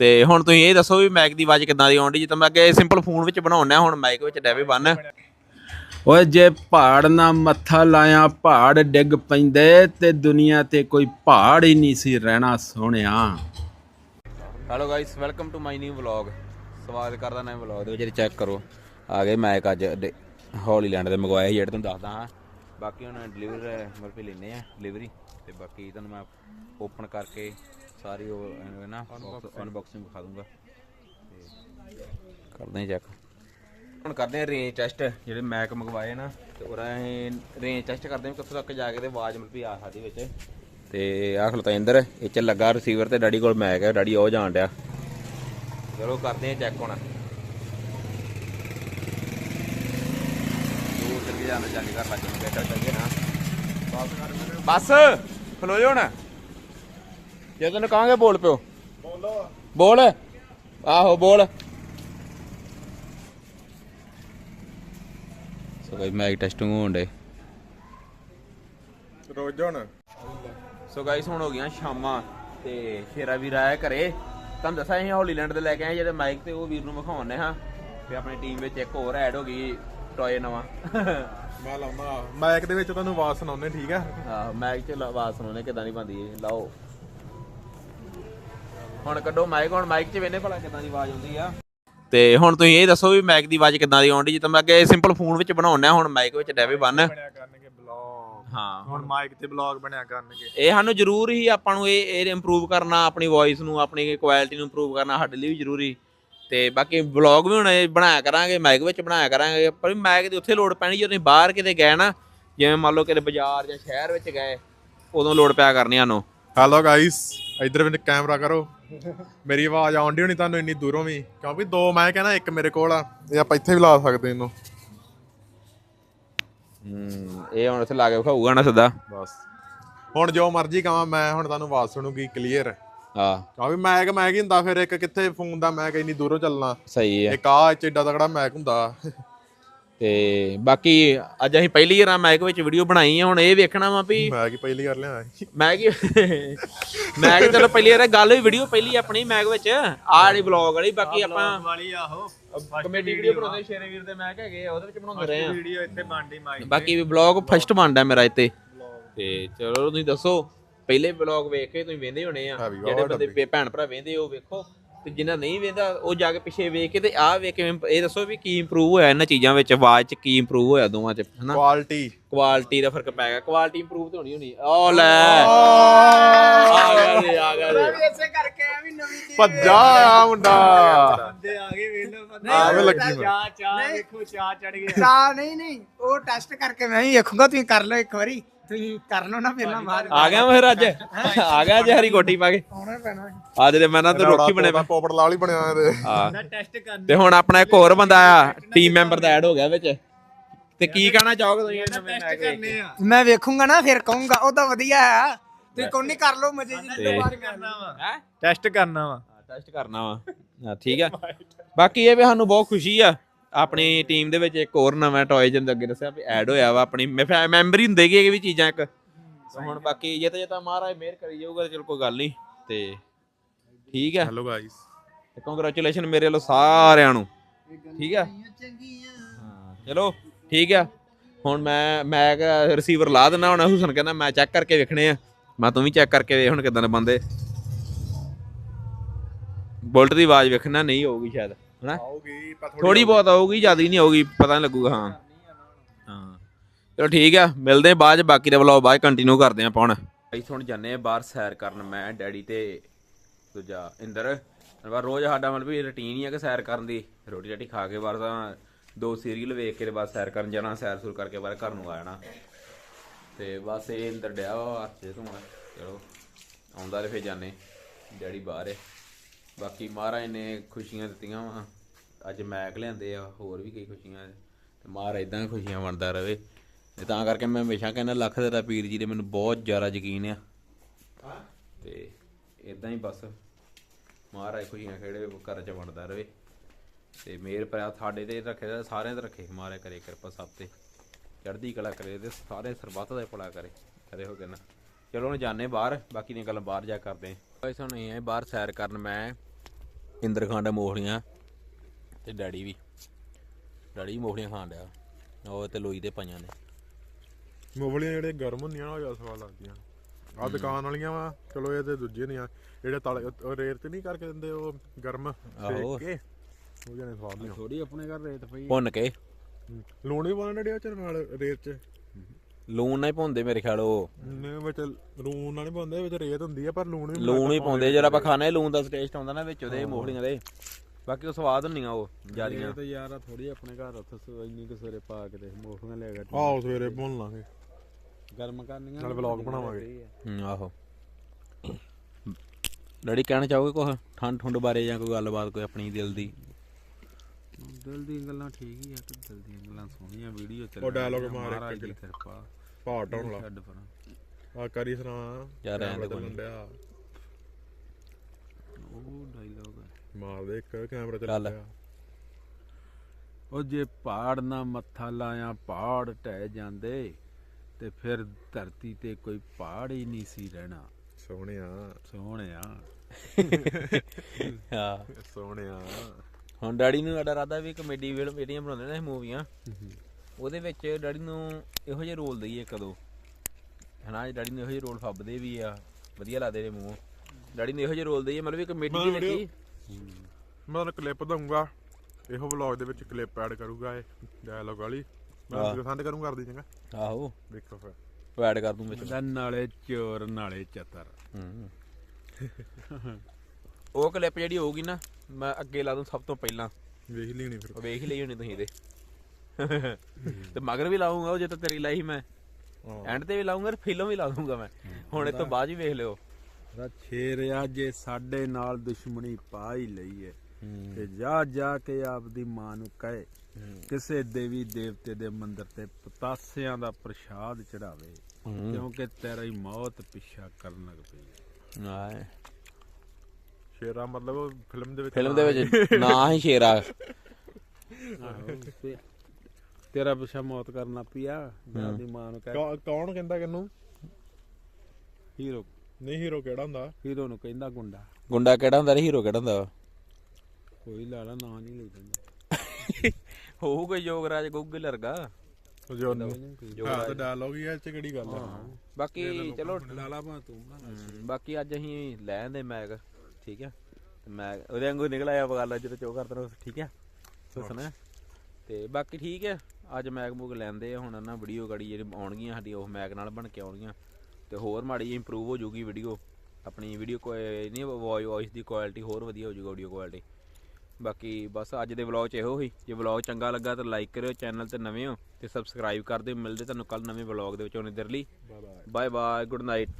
ਤੇ ਹੁਣ ਤੁਸੀਂ ਇਹ ਦੱਸੋ ਵੀ ਮਾਈਕ ਦੀ ਆਵਾਜ਼ ਕਿੱਦਾਂ ਦੀ ਆਉਂਦੀ ਜਿੱਦਾਂ ਮੈਂ ਅੱਗੇ ਸਿੰਪਲ ਫੋਨ ਵਿੱਚ ਬਣਾਉਣਾ ਹੁਣ ਮਾਈਕ ਵਿੱਚ ਡੈਵੇ ਬੰਨ। ਓਏ ਜੇ ਪਹਾੜ ਨਾ ਮੱਥਾ ਲਾਇਆ ਪਹਾੜ ਡਿੱਗ ਪੈਂਦੇ ਤੇ ਦੁਨੀਆ ਤੇ ਕੋਈ ਪਹਾੜ ਹੀ ਨਹੀਂ ਸੀ ਰਹਿਣਾ ਸੋਹਣਿਆ। Hello guys welcome to my new vlog ਸਵਾਗਤ ਕਰਦਾ ਨਵੇਂ ਵਲੌਗ ਦੇ ਵਿੱਚ ਚੈੱਕ ਕਰੋ। ਆ ਗਏ ਮੈਕ ਅੱਜ ਹੌਲੀਲੈਂਡ ਦੇ ਮੰਗਵਾਏ ਸੀ ਜਿਹੜੇ ਤੁਹਾਨੂੰ ਦੱਸਦਾ ਹਾਂ। ਬਾਕੀ ਹੁਣ ਡਿਲੀਵਰ ਮਰਪੇ ਲੈਨੇ ਆ ਡਿਲੀਵਰੀ ਤੇ ਬਾਕੀ ਤੁਹਾਨੂੰ ਮੈਂ ਓਪਨ ਕਰਕੇ ਸਾਰੀ ਉਹ ਐਵੇਂ ਨਾ ਅਨਬਾਕਸਿੰਗ ਵਿਖਾ ਦੂੰਗਾ। ਕਰਦੇ ਹਾਂ ਚੈੱਕ ਹੁਣ ਕਰਦੇ ਆ ਰੇਂਜ ਟੈਸਟ ਜਿਹੜੇ ਮੈਕ ਮੰਗਵਾਏ ਨਾ ਤੇ ਉਹਦਾ ਇਹ ਰੇਂਜ ਟੈਸਟ ਕਰਦੇ ਹਾਂ ਕਿੱਥੋਂ ਤੱਕ ਜਾ ਕੇ ਤੇ ਆਵਾਜ਼ ਮਰਪੀ ਆ ਸਕਦੀ ਵਿੱਚ। ਤੇ ਆਹ ਖਲੋਤਾ ਇੰਦਰ ਇਹ ਚ ਲੱਗਾ ਰਿਸੀਵਰ ਤੇ ਡੈਡੀ ਕੋਲ ਮੈਕ ਹੈ ਡੈਡੀ ਉਹ ਜਾਣ ਡਿਆ। ਚਲੋ ਕਰਦੇ ਆ ਚੈੱਕ ਹੁਣ। ਦੂਰ ਚੱਲ ਜਾਂਦਾ ਜਾਂਦੀ ਘਰ ਲੱਗ ਨੂੰ ਬੈਠਾ ਚੱਲ ਗਿਆ ਨਾ। ਬਸ ਖਲੋ ਜਾ ਹੁਣ। ਜੇ ਤੈਨੂੰ ਕਹਾਂਗੇ ਬੋਲ ਪਿਓ। ਬੋਲੋ। ਬੋਲ ਆਹੋ ਬੋਲ। ਸੋ ਗਾਇਸ ਮੈਕ ਟੈਸਟਿੰਗ ਹੋਣ ਡੇ ਰੋਜ਼ ਹੁਣ। ਸੋ ਗਾਇਸ ਹੁਣ ਹੋ ਗਈਆਂ ਸ਼ਾਮਾਂ ਤੇ ਸ਼ੇਰਾ ਵੀਰ ਆਇਆ ਘਰੇ। ਤੁਹਾਨੂੰ ਦੱਸਿਆ ਅਸੀਂ ਹੌਲੀਲੈਂਡ ਦੇ ਲੈ ਕੇ ਆਏ ਜਿਹੜੇ ਮਾਈਕ ਤੇ ਉਹ ਵੀਰ ਨੂੰ ਵਿਖਾਉਣੇ ਹਾਂ। ਤੇ ਆਪਣੀ ਟੀਮ ਵਿੱਚ ਇੱਕ ਹੋਰ ਐਡ ਹੋ ਗਈ ਟੌਏ ਨਵਾਂ। ਮੈਂ ਲਾਉਣਾ। ਮਾਈਕ ਦੇ ਵਿੱਚ ਤੁਹਾਨੂੰ ਆਵਾਜ਼ ਸੁਣਾਉਣੇ ਠੀਕ ਆ ਆਹ ਮਾਈਕ ਚ ਆਵਾਜ਼ ਸੁਣਾਉਣੇ ਕਿਦਾਂ ਦੀ ਬੰਦੀ ਹੈ ਲਾਓ। ਹੁਣ ਕੱਢੋ ਮਾਈਕ ਹੁਣ ਮਾਈਕ ਚ ਵੇਨੇ ਭਲਾ ਕਿਦਾਂ ਦੀ ਆਵਾਜ਼ ਆਉਂਦੀ ਆ। ਤੇ ਹੁਣ ਤੁਸੀਂ ਇਹ ਦੱਸੋ ਵੀ ਮਾਈਕ ਦੀ ਆਵਾਜ਼ ਕਿਦਾਂ ਦੀ ਆਉਂਦੀ ਜਿੱਦਾਂ ਮੈਂ ਅੱਗੇ ਸਿੰਪਲ ਫੋਨ ਵਿੱਚ ਬਣਾਉਣਾ ਹੁਣ ਮਾਈਕ ਵਿੱਚ ਡੈਵੇ ਬੰਨ ਬਣਿਆ ਕਰਨਗੇ ਬਲੌਗ ਹਾਂ। ਹੁਣ ਮਾਈਕ ਤੇ ਬਲੌਗ ਬਣਿਆ ਕਰਨਗੇ। ਇਹ ਸਾਨੂੰ ਜ਼ਰੂਰ ਹੀ ਆਪਾਂ ਨੂੰ ਇਹ ਇਹ ਇੰਪਰੂਵ ਕਰਨਾ ਆਪਣੀ ਵੌਇਸ ਨੂੰ ਆਪਣੀ ਕੁਆਲਿਟੀ ਨੂੰ ਇੰਪਰੂਵ ਕਰਨਾ ਸਾਡੇ ਲਈ ਵੀ ਜ਼ਰੂਰੀ। ਤੇ ਬਾਕੀ ਵਲੌਗ ਵੀ ਹੁਣ ਇਹ ਬਣਾਇਆ ਕਰਾਂਗੇ ਮਾਈਕ ਵਿੱਚ ਬਣਾਇਆ ਕਰਾਂਗੇ ਪਰ ਮਾਈਕ ਦੀ ਉੱਥੇ ਲੋਡ ਪੈਣੀ ਜਦੋਂ ਤੁਸੀਂ ਬਾਹਰ ਕਿਤੇ ਗਏ ਨਾ ਜਿਵੇਂ ਮੰਨ ਲਓ ਕਿਤੇ ਬਾਜ਼ਾਰ ਜਾਂ ਸ਼ਹਿਰ ਵਿੱਚ ਗਏ ਉਦੋਂ ਲੋਡ ਪਿਆ ਕਰਨੀ ਸਾਨੂੰ। ਹੈਲੋ ਗਾਇਸ ਇਧਰ ਵੀ ਕੈਮਰਾ ਕਰੋ। ਮੇਰੀ ਆਵਾਜ਼ ਆਉਂਦੀ ਹੋਣੀ ਤੁਹਾਨੂੰ ਇੰਨੀ ਦੂਰੋਂ ਵੀ। ਕਿਉਂਕਿ ਦੋ ਮੈਂ ਕਹਿੰਦਾ ਇੱਕ ਮੇਰੇ ਕੋਲ ਆ। ਇਹ ਆਪਾਂ ਇੱਥੇ ਵੀ ਲਾ ਸਕਦੇ ਇਹਨੂੰ। ਹੂੰ ਇਹ ਹੁਣ ਉੱਥੇ ਲਾ ਕੇ ਵਿਖਾਊਗਾ ਨਾ ਸਿੱਧਾ। ਬਸ। ਹੁਣ ਜੋ ਮਰਜ਼ੀ ਕਹਾਂ ਮੈਂ ਹੁਣ ਤੁਹਾਨੂੰ ਆਵਾਜ਼ ਸੁਣੂਗੀ ਕਲੀਅਰ ਹਾਂ। ਕਿਉਂਕਿ ਮੈਕ ਮੈਕ ਹੀ ਹੁੰਦਾ ਫਿਰ ਇੱਕ ਕਿੱਥੇ ਫੋਨ ਦਾ ਮੈਕ ਇੰਨੀ ਦੂਰੋਂ ਚੱਲਣਾ। ਸਹੀ ਹੈ। ਇੱਕ ਆ ਚ ਏਡਾ ਤਗੜਾ ਮੈਕ ਹੁੰਦਾ। ਤੇ ਬਾਕੀ ਅੱਜ ਅਸੀਂ ਪਹਿਲੀ ਵਾਰ ਮਾਈਕ ਵਿੱਚ ਵੀਡੀਓ ਬਣਾਈ ਆ ਹੁਣ ਇਹ ਵੇਖਣਾ ਵਾ ਵੀ ਮੈਕ ਹੀ ਪਹਿਲੀ ਕਰ ਲਿਆ ਮੈਂ ਕੀ ਮੈਂ ਕਿ ਚਲੋ ਪਹਿਲੀ ਵਾਰ ਗੱਲ ਹੋਈ ਵੀਡੀਓ ਪਹਿਲੀ ਆਪਣੀ ਮੈਗ ਵਿੱਚ ਆਹ ਵਾਲੀ ਬਲੌਗ ਵਾਲੀ ਬਾਕੀ ਆਪਾਂ ਵਾਲੀ ਆਹੋ ਕਮੇਡੀ ਵੀਡੀਓ ਬਣਾਉਂਦੇ ਸ਼ੇਰੇ ਵੀਰ ਦੇ ਮੈਂ ਹੈਗੇ ਆ, ਉਹਦੇ ਵਿੱਚ ਬਣਾਉਂਦੇ ਰਹੇ ਆ। ਵੀਡੀਓ ਇੱਥੇ ਬਣਦੀ ਮਾਈ ਬਾਕੀ ਵੀ ਬਲੌਗ ਫਸਟ ਬਣਦਾ ਮੇਰਾ ਇੱਥੇ। ਤੇ ਚਲੋ ਤੁਸੀਂ ਦੱਸੋ ਪਹਿਲੇ ਬਲੌਗ ਵੇਖ ਕੇ ਤੁਸੀਂ ਵੇਂਦੇ ਹੋਣੇ ਆ ਜਿਹੜੇ ਬੰਦੇ ਭੈਣ ਭਰਾ ਵੇਂਦੇ ਉਹ ਵੇਖੋ। ਤੇ ਜਿਨ੍ਹਾਂ ਨਹੀਂ ਵੇਂਦਾ ਉਹ ਜਾ ਕੇ ਪਿੱਛੇ ਵੇਖ ਕੇ ਤੇ ਆਹ ਵੇਖ ਕੇ ਇਹ ਦੱਸੋ ਵੀ ਕੀ ਇੰਪਰੂਵ ਹੋਇਆ ਇਹਨਾਂ ਚੀਜ਼ਾਂ ਵਿੱਚ, ਆਵਾਜ਼ 'ਚ ਕੀ ਇੰਪਰੂਵ ਹੋਇਆ ਦੋਵਾਂ 'ਚ, ਹਨਾ? ਕੁਆਲਿਟੀ ਕੁਆਲਿਟੀ ਦਾ ਫ਼ਰਕ ਪੈ ਗਿਆ। ਕੁਆਲਿਟੀ ਇੰਪਰੂਵ ਤੇ ਹੋਣੀ ਹੋਣੀ। ਓ ਲੈ। ਆ ਗਿਆ ਜੀ ਆ ਗਿਆ ਜੀ ਇਸੇ ਕਰਕੇ ਆ ਵੀ ਨਵੀਂ ਚੀਜ਼ ਭੱਜਾ ਆ ਮੁੰਡਾ। ਬੰਦੇ ਆ ਗਏ ਵੇਲੋ ਬੰਦੇ। ਆਵੇ ਲੱਗੀ ਮੈਂ। ਚਾਹ ਚਾਹ ਵੇਖੋ ਚਾਹ ਚੜ ਗਿਆ ਚਾ ਨਹੀਂ ਨਹੀਂ। ਉਹ ਟੈਸਟ ਕਰਕੇ ਮੈਂ ਹੀ ਵੇਖੂੰਗਾ ਤੁਸੀਂ ਕਰ ਲਓ ਇੱਕ ਵਾਰੀ। ਤੁਸੀਂ ਕਰ ਲਓ ਨਾ ਪਹਿਲਾਂ ਬਾਅਦ ਆ ਗਿਆ ਮੈਂ ਫਿਰ ਅੱਜ। ਆ ਗਿਆ ਜੀ ਹਰੀ ਕੋਟੀ ਪਾ ਕੇ। ਆਉਣਾ ਪੈਣਾ। ਅੱਜ ਦੇ ਮੈਂ ਨਾ ਤੇ ਰੋਕੀ ਬਣੇ ਦਾ ਪੋਪਟ ਲਾਲ ਹੀ ਬਣਿਆ ਟੈਸਟ ਕਰਨਾ ਤੇ ਹੁਣ ਆਪਣਾ ਇੱਕ ਹੋਰ ਬੰਦਾ ਆ ਟੀਮ ਮੈਂਬਰ ਦਾ ਐਡ ਹੋ ਗਿਆ ਵਿੱਚ। ਤੇ ਕੀ ਕਹਿਣਾ ਚਾਹੋਗੇ ਤੁਸੀਂ ਇਹਨਾਂ ਨਵੇਂ ਟੈਸਟ ਕਰਨੇ ਆ। ਮੈਂ ਵੇਖੂੰਗਾ ਨਾ ਫਿਰ ਕਹੂੰਗਾ ਉਹ ਤਾਂ ਵਧੀਆ ਆ। ਤੁਸੀਂ ਕੋਈ ਨਹੀਂ ਕਰ ਲਓ ਮਜ਼ੇ ਜੀ ਤੇ ਕਰਨਾ। ਵਾ। ਹੈ? ਟੈਸਟ ਕਰਨਾ ਵਾ। ਟੈਸਟ ਕਰਨਾ ਵਾ। ਹਾਂ ਠੀਕ ਆ। ਬਾਕੀ ਇਹ ਵੀ ਸਾਨੂੰ ਬਹੁਤ ਖੁਸ਼ੀ ਆ ਆਪਣੀ ਟੀਮ ਦੇ ਵਿੱਚ ਇੱਕ ਹੋਰ ਨਵਾਂ ਟੌਏ ਜਿੰਦ ਅੱਗੇ ਦੱਸਿਆ ਵੀ ਐਡ ਹੋਇਆ ਵਾ ਆਪਣੀ ਮੈਂਬਰ ਹੀ ਹੁੰਦੇ ਕਿ ਇਹ ਵੀ ਚੀਜ਼ਾਂ ਇੱਕ। ਹੁਣ ਬਾਕੀ ਜੇ ਤਾਂ ਜੇ ਤਾਂ ਮਹਾਰਾਜ ਮਿਹਰ ਕਰੀ ਜਾਊਗਾ ਚਲ ਕੋਈ ਗੱਲ ਨਹੀਂ ਤੇ ਠੀਕ ਆ। ਹੈਲੋ ਗਾਇਸ ਤੇ ਕੰਗ੍ਰੈਚੁਲੇਸ਼ਨ ਮੇਰੇ ਵੱਲੋਂ ਸਾਰਿਆਂ ਨੂੰ। ਠੀਕ ਆ। ਹਾਂ ਚਲੋ। ਠੀਕ ਆ। ਹੁਣ ਮੈਂ ਮੈਂ ਰਿਸੀਵਰ ਲਾ ਦਿੰਦਾ ਹੁਣ ਹੁਸਨ ਕਹਿੰਦਾ ਮੈਂ ਚੈੱਕ ਕਰਕੇ ਵੇਖਣੇ ਆ। ਮੈਂ ਤੂੰ ਵੀ ਚੈੱਕ ਕਰਕੇ ਵੇਖ ਹੁਣ ਕਿਦਾਂ ਦੇ ਬੰਦੇ। ਬੁਲਟ ਦੀ ਆਵਾਜ਼ ਵੇਖਣਾ ਨਹੀਂ ਹੋਊਗੀ ਸ਼ਾਇਦ ਹਨਾ? ਥੋੜੀ ਬਹੁਤ ਆਊਗੀ ਜ਼ਿਆਦਾ ਨਹੀਂ ਆਊਗੀ ਪਤਾ ਨਹੀਂ ਲੱਗੂਗਾ ਹਾਂ। ਹਾਂ। ਚਲੋ ਠੀਕ ਆ ਮਿਲਦੇ ਆ ਬਾਅਦ ਚ ਬਾਕੀ ਦਾ ਵਲੌਗ ਬਾਅਦ ਕੰਟੀਨਿਊ ਕਰਦੇ ਆਪਾਂ ਹੁਣ। ਅਸੀਂ ਹੁਣ ਜਾਂਦੇ ਆ ਬਾਹਰ ਸੈਰ ਕਰਨ ਮੈਂ ਡੈਡੀ ਤੇ ਦੂਜਾ ਇੰਦਰ। ਪਰ ਰੋਜ਼ ਸਾਡਾ ਮਤਲਬ ਵੀ ਰੁਟੀਨ ਹੀ ਆ ਕਿ ਸੈਰ ਕਰਨ ਦੀ। ਰੋਟੀ ਰਾਟੀ ਖਾ ਕੇ ਬਾਅਦ ਤਾਂ ਦੋ ਸੀਰੀਅਲ ਵੇਖ ਕੇ ਬਾਅਦ ਸੈਰ ਕਰਨ ਜਾਣਾ ਸੈਰ ਸੁਰ ਕਰਕੇ ਬਾਅਦ ਘਰ ਨੂੰ ਆ ਜਾਣਾ। ਤੇ ਬਸ ਇਹ ਇੰਦਰ ਡਿਆ ਵਾ ਹੱਥੇ ਤੋਂ ਚਲੋ ਆਉਂਦਾ ਤੇ ਫੇਰ ਜਾਣੇ ਡੈਡੀ ਬਾਹਰ ਹੈ ਬਾਕੀ ਮਹਾਰਾਜ ਨੇ ਖੁਸ਼ੀਆਂ ਦਿੱਤੀਆਂ ਵਾ। ਅੱਜ ਮੈਕ ਲਿਆਂਦੇ ਆ ਹੋਰ ਵੀ ਕਈ ਖੁਸ਼ੀਆਂ ਤੇ ਮਹਾਰਾਜ ਇਦਾਂ ਖੁਸ਼ੀਆਂ ਵੰਡਦਾ ਰਵੇ। ਤੇ ਤਾਂ ਕਰਕੇ ਮੈਂ ਹਮੇਸ਼ਾ ਕਹਿੰਦਾ ਲੱਖ ਦੇ ਦਾ ਪੀਰ ਜੀ ਦੇ ਮੈਨੂੰ ਬਹੁਤ ਜ਼ਿਆਦਾ ਯਕੀਨ ਆ। ਤੇ ਇਦਾਂ ਹੀ ਬਸ। ਮਹਾਰਾਜ ਖੁਸ਼ੀਆਂ ਖੇੜੇ ਘਰ ਚ ਵੰਡਦਾ ਰਵੇ। ਤੇ ਮੇਰ ਪਿਆ ਸਾਡੇ ਤੇ ਰੱਖੇ ਸਾਰਿਆਂ ਤੇ ਰੱਖੇ ਮਹਾਰਾਜ ਕਰੇ ਕਿਰਪਾ ਸਭ ਤੇ। ਚੜ੍ਹਦੀ ਕਲਾ ਕਰੇ ਤੇ ਸਾਰੇ ਸਰਬੱਤ ਦਾ ਭਲਾ ਕਰੇ ਕਰੇ ਹੋ ਨਾ। ਚਲੋ ਹੁਣ ਜਾਣੇ ਬਾਹਰ ਬਾਕੀ ਦੀਆਂ ਗੱਲਾਂ ਬਾਹਰ ਜਾ ਕਰਦੇ ਆਂ ਭਾਈ ਸਾਨੂੰ ਇਹ ਬਾਹਰ ਸੈਰ ਕਰਨ ਮੈਂ ਇੰਦਰ ਦਾ ਮੋਹਲੀਆਂ ਤੇ ਡੈਡੀ ਵੀ। ਡੈਡੀ ਮੋਹਲੀਆਂ ਖਾਣ ਡਿਆ। ਉਹ ਤੇ ਲੋਈ ਦੇ ਪਾਈਆਂ ਨੇ। ਮੂਵਲੀਆਂ ਜਿਹੜੇ ਗਰਮ ਹੁੰਦੀਆਂ ਨਾ ਉਹ ਜ਼ਿਆਦਾ ਸਵਾਦ ਲੱਗਦੀਆਂ। ਆ ਦੁਕਾਨ ਵਾਲੀਆਂ ਵਾ ਚਲੋ ਇਹ ਤੇ ਦੂਜੇ ਨਹੀਂ ਆ ਜਿਹੜੇ ਤਲੇ ਰੇਰ ਤੇ ਨਹੀਂ ਕਰਕੇ ਦਿੰਦੇ ਉਹ ਗਰਮ। ਸੇਕ ਕੇ। ਉਹ ਜਣੇ ਸਵਾਦ ਨਹੀਂ ਥੋੜੀ ਆਪਣੇ ਘਰ ਰੇਤ ਪਈ ਭੁੰਨ ਕੇ। ਲੂਣ ਵੀ ਪਾਉਣਾ ਡਿਆ ਚ ਨਾਲ ਰੇਰ ਚ? ਲੂਣ ਨਾਲ ਹੀ ਪਾਉਂਦੇ ਮੇਰੇ ਖਿਆਲ ਉਹ। ਨੇ ਵਿੱਚ ਲੂਣ ਨਾਲ ਨਹੀਂ ਪਾਉਂਦੇ ਵਿੱਚ ਰੇਤ ਹੁੰਦੀ ਆ ਪਰ ਲੂਣ ਵੀ ਲੂਣ ਹੀ ਪਾਉਂਦੇ ਜਿਹੜਾ ਆਪਾਂ ਖਾਣੇ ਲੂਣ ਦਾ ਟੇਸਟ ਆਉਂਦਾ ਨਾ ਵਿੱਚ ਉਹਦੇ ਮੋਹਲੀਆਂ ਦੇ। ਬਾਕੀ ਉਹ ਸਵਾਦ ਹੁੰਦੀਆਂ ਉਹ ਜਿਆਦੀਆਂ। ਇਹ ਤਾਂ ਯਾਰ ਥੋੜੀ ਆਪਣੇ ਘਰ ਉੱਥੇ ਸ- ਇੰਨੀ ਕੁ ਸਵੇਰੇ ਪਾ ਕੇ ਤੇ ਮੋਫੀਆਂ ਲੈ ਕੇ ਆਹੋ ਸਵੇਰੇ ਭੁੰਨ ਲਾਂਗੇ। ਗਰਮ ਕਰਨੀਆਂ ਨਾਲ ਵਲੌਗ ਬਣਾਵਾਂਗੇ। ਹੂੰ, ਆਹੋ। ਡੈਡੀ ਕਹਿਣਾ ਚਾਹੋਗੇ ਕੁਝ ਠੰਡ ਠੁੰਡ ਬਾਰੇ ਜਾਂ ਕੋਈ ਗੱਲਬਾਤ ਕੋਈ ਆਪਣੀ ਦਿਲ ਦੀ? ਦਿਲ ਦੀਆਂ ਗੱਲਾਂ ਠੀਕ ਹੀ ਆ ਤੇ ਦਿਲ ਦੀਆਂ ਗੱਲਾਂ ਸੋਹਣੀਆਂ ਵੀਡੀਓ ਚੱਲ ਉਹ dialogue ਮਾਰ ਇੱਕ ਦੀ। ਕਿਰਪਾ। ਭਾਟ ਹੋਣ ਲਾ ਛੱਡ ਪਰਾਂ। ਆ ਕਰੀ ਸੁਣਾ। ਯਾਰ ਰਹਿਣ ਦੇ ਕੈਮਰਾ ਕੋਈ ਚੱਲਣ ਡਿਆ ਉਹ ਡਾਇਲੌਗ ਮਾਰ ਦੇ ਇੱਕ ਕੈਮਰਾ ਚੱਲ। ਚੱਲ ਉਹ ਜੇ ਪਹਾੜ ਨਾ ਮੱਥਾ ਲਾਇਆ ਪਹਾੜ ਟਹਿ ਜਾਂਦੇ ਤੇ ਫਿਰ ਧਰਤੀ ਤੇ ਕੋਈ ਪਹਾੜ ਹੀ ਨਹੀਂ ਸੀ ਰਹਿਣਾ। ਸੋਹਣਿਆ। ਸੋਹਣਿਆ। ਹਾਂ। ਸੋਹਣਿਆ। ਹੁਣ ਡੈਡੀ ਨੂੰ ਸਾਡਾ ਰਾਦਾ ਵੀ ਕਮੇਡੀ ਫਿਲਮ ਜਿਹੜੀਆਂ ਬਣਾਉਂਦੇ ਨੇ ਮੂਵੀਆਂ। ਉਹਦੇ ਵਿੱਚ ਡੈਡੀ ਨੂੰ ਇਹੋ ਜਿਹੇ ਰੋਲ ਦਈਏ ਕਦੋਂ ਹਨਾ ਡੈਡੀ ਨੂੰ ਇਹੋ ਜਿਹੇ ਰੋਲ ਫੱਬਦੇ ਵੀ ਆ ਵਧੀਆ ਲੱਗਦੇ ਨੇ ਮੂੰਹ। ਡੈਡੀ ਨੂੰ ਇਹੋ ਜਿਹੇ ਰੋਲ ਦਈਏ ਮਤਲਬ ਵੀ ਕਮੇਡੀ ਦੀ ਵੇਖੀ ਮੈਂ ਤੁਹਾਨੂੰ ਕਲਿੱਪ ਦਊਂਗਾ। ਇਹੋ ਵਲੌਗ ਦੇ ਵਿੱਚ ਕਲਿੱਪ ਐਡ ਕਰੂਗਾ ਇਹ ਡਾਇਲੌਗ ਵਾਲੀ। ਮੈਂ। ਪਸੰਦ ਕਰੂੰ ਕਰਦੀ ਚੰਗਾ। ਆਹੋ। ਦੇਖੋ ਫਿਰ। ਉਹ ਐਡ ਕਰ ਦੂੰ ਵਿੱਚ। ਨਾਲੇ ਚੋਰ ਨਾਲੇ ਚਤਰ। ਹੂੰ। ਉਹ ਕਲਿੱਪ ਜਿਹੜੀ ਹੋਊਗੀ ਨਾ ਮੈਂ ਅੱਗੇ ਲਾ ਦੂੰ ਸਭ ਤੋਂ ਪਹਿਲਾਂ। ਵੇਖ ਲਈ ਹੋਣੀ ਫਿਰ। ਉਹ ਵੇਖ ਹੀ ਲਈ ਹੋਣੀ ਤੁਸੀਂ ਇਹਦੇ। ਤੇ ਮਗਰ ਵੀ ਲਾਉਂਗਾ ਉਹ ਜੇ ਤਾਂ ਤੇਰੀ ਲਾਈ ਮੈਂ। ਹਾਂ। ਐਂਡ ਤੇ ਵੀ ਲਾਉਂਗਾ ਤੇ ਫਿਲਮ ਵੀ ਲਾ ਦੂੰਗਾ ਮੈਂ। ਹੁਣ ਇਹ ਤੋਂ ਬਾਅਦ ਹੀ ਵੇਖ ਲਿਓ। ਦਾ ਛੇਰਿਆ ਜੇ ਸਾਡੇ ਨਾਲ ਦੁਸ਼ਮਣੀ ਪਾ ਹੀ ਲਈਏ ਤੇ ਜਾ ਜਾ ਕੇ ਆਪਦੀ ਮਾਂ ਨੂੰ ਕਹੇ। ਕਿਸੇ ਦੇਵੀ ਦੇਵਤੇ ਦੇ ਮੰਦਿਰ ਤੇ ਪਤਾਸਿਆਂ ਦਾ ਪ੍ਰਸ਼ਾਦ ਚੜਾਵੇ। ਹੂੰ। ਕਿਉਂਕਿ ਤੇਰੀ ਮੌਤ ਪਿੱਛਾ ਕਰਨ ਲੱਗ ਪਈ ਆਏ। ਸ਼ੇਰਾ ਮਤਲਬ ਫਿਲਮ ਦੇ ਵਿੱਚ ਫਿਲਮ ਦੇ ਵਿੱਚ ਨਾਂ ਹੀ ਸ਼ੇਰਾ। ਆਹੋ, ਤੇ ਤੇਰਾ ਪਿੱਛਾ ਮੌਤ ਕਰਨ ਲੱਗ ਪਈ ਆ ਜਾਂ ਆਪਦੀ ਮਾਂ ਨੂੰ ਕਹੇ ਕੌ- ਕੌਣ ਕਹਿੰਦਾ ਕਿਨੂੰ? ਹੀਰੋ। ਨਹੀਂ ਹੀਰੋ ਕਿਹੜਾ ਹੁੰਦਾ? ਹੀਰੋ ਨੂੰ ਕਹਿੰਦਾ ਗੁੰਡਾ। ਗੁੰਡਾ ਕਿਹੜਾ ਹੁੰਦਾ ਰੇ ਹੀਰੋ ਕਿਹੜਾ ਹੁੰਦਾ? ਕੋਈ ਲਾਲਾ ਨਾਂ ਨਹੀਂ ਲਈ ਜਾਂਦਾ ਹੋਊਗਾ ਯੋਗਰਾਜ ਗੁੱਗਲ ਵਰਗਾ। ਜੋ ਹਾਂ ਤਾਂ ਡਾਇਲੌਗ ਹੀ ਹੈ ਇਹ ਚ ਕਿਹੜੀ ਗੱਲ ਆ? ਬਾਕੀ ਚਲੋ ਲਾਲਾ ਭਾ ਤੂੰ ਬਣਾ ਹਮ, ਬਾਕੀ ਅੱਜ ਅਸੀਂ ਲੈ ਆਂਦੇ ਮੈਗ। ਠੀਕ ਆ? ਤੇ ਮੈਗ ਉਹਦੇ ਵਾਂਗੂ ਨਿਕਲ ਆਇਆ ਬਗਾਲਾ ਜਦੋਂ ਚੋ ਕਰਦਾ ਠੀਕ ਆ? ਸੁਣਾ ਤੇ ਬਾਕੀ ਠੀਕ ਆ। ਅੱਜ ਮੂਗ ਲੈਂਦੇ ਆ ਹੁਣ ਨਾ ਵੀਡੀਓ ਗੜੀ ਜਿਹੜੀ ਆਉਣਗੀਆਂ ਸਾਡੀ ਉਹ ਮੈਗ ਨਾਲ ਬਣ ਕੇ ਆਉਣਗੀਆਂ। ਤੇ ਹੋਰ ਮਾੜੀ ਇੰਪਰੂਵ ਹੋ ਜਾਊਗੀ ਵੀਡੀਓ ਆਪਣੀ ਵੀਡੀਓ ਕੋਈ ਨਹੀਂ ਵੌਇਸ ਦੀ ਕੁਆਲਿਟੀ ਹੋਰ ਵਧੀਆ ਹੋ ਜਾਊਗਾ ਆਡੀਓ ਕੁਆਲਿਟੀ ਬਾਕੀ ਬਸ ਅੱਜ ਦੇ ਵਲੌਗ 'ਚ ਇਹੋ ਹੀ। ਜੇ ਵਲੌਗ ਚੰਗਾ ਲੱਗਾ ਤਾਂ ਲਾਈਕ ਕਰਿਓ ਚੈਨਲ ਤੇ ਨਵੇਂ ਹੋ ਤੇ ਸਬਸਕ੍ਰਾਈਬ ਕਰ ਦਿਓ। ਮਿਲਦੇ ਤੁਹਾਨੂੰ ਕੱਲ ਨਵੇਂ ਵਲੌਗ ਦੇ ਵਿੱਚ ਉਹਨੇ ਦਰ ਲਈ ਬਾਏ ਬਾਏ ਗੁੱਡ ਨਾਈਟ